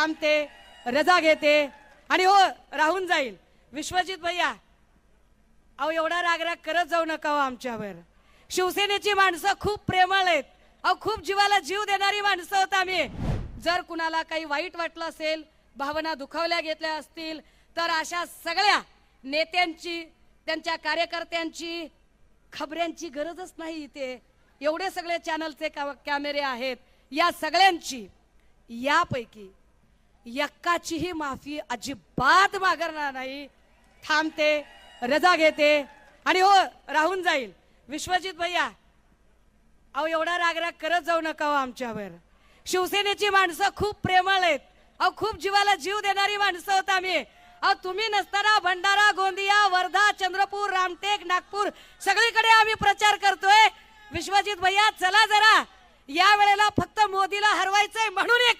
थांबते रजा घेते आणि हो राहून जाईल. विश्वजित भैया अहो एवढा रागराग करत जाऊ नका हो आमच्यावर. शिवसेनेची माणसं खूप प्रेमळ आहेत. अहो खूप जीवाला जीव देणारी माणसं होत आम्ही. जर कुणाला काही वाईट वाटलं असेल भावना दुखावल्या घेतल्या असतील तर अशा सगळ्या नेत्यांची त्यांच्या कार्यकर्त्यांची खबऱ्यांची गरजच नाही इथे. एवढे सगळे चॅनलचे कॅमेरे आहेत. या सगळ्यांची यापैकी यक्काचीही माफी अजिबात मागणार नाही. थांबते रजा घेते आणि हो राहून जाईल. विश्वजित भैया अहो एवढा रागराग करत जाऊ नका हो आमच्यावर. शिवसेनेची माणसं खूप प्रेमळ आहेत. अहो खूप जीवाला जीव देणारी माणसं होत आम्ही. अहो तुम्ही नसताना भंडारा गोंदिया वर्धा चंद्रपूर रामटेक नागपूर सगळीकडे आम्ही प्रचार करतोय. विश्वजित भैया चला जरा. या वेळेला फक्त मोदीला हरवायचंय म्हणून एक